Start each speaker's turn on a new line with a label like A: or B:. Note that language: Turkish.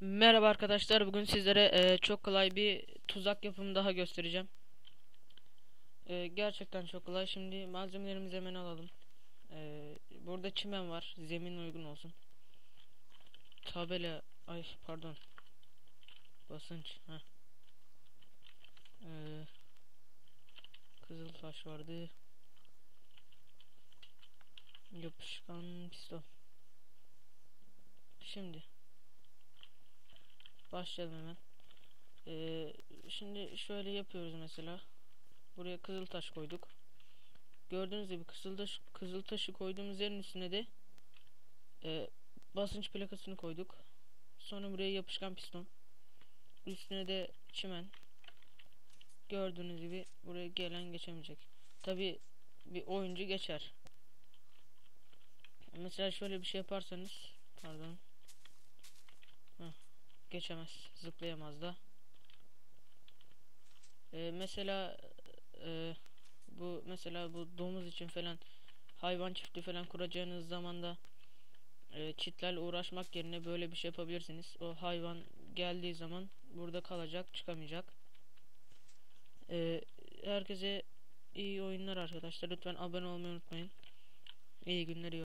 A: Merhaba arkadaşlar. Bugün sizlere e, çok kolay bir tuzak yapımı daha göstereceğim. E, gerçekten çok kolay. Şimdi malzemelerimizi hemen alalım. E, burada çimen var. Zemin uygun olsun. Tabela, ay pardon. Basınç. Heh. E, kızıl taş vardı. Yapışkan piston. Şimdi Başlayalım hemen. Ee, şimdi şöyle yapıyoruz mesela. Buraya kızıl taş koyduk. Gördüğünüz gibi kızıl taş, kızıl taşı koyduğumuz yerin üstüne de e, basınç plakasını koyduk. Sonra buraya yapışkan piston. Üstüne de çimen. Gördüğünüz gibi buraya gelen geçemeyecek. Tabi bir oyuncu geçer. Mesela şöyle bir şey yaparsanız pardon geçemez, zıplayamaz da. Ee, mesela e, bu mesela bu domuz için falan hayvan çiftliği falan kuracağınız zaman da e, çitlerle uğraşmak yerine böyle bir şey yapabilirsiniz. O hayvan geldiği zaman burada kalacak, çıkamayacak. E, herkese iyi oyunlar arkadaşlar. Lütfen abone olmayı unutmayın. İyi günler.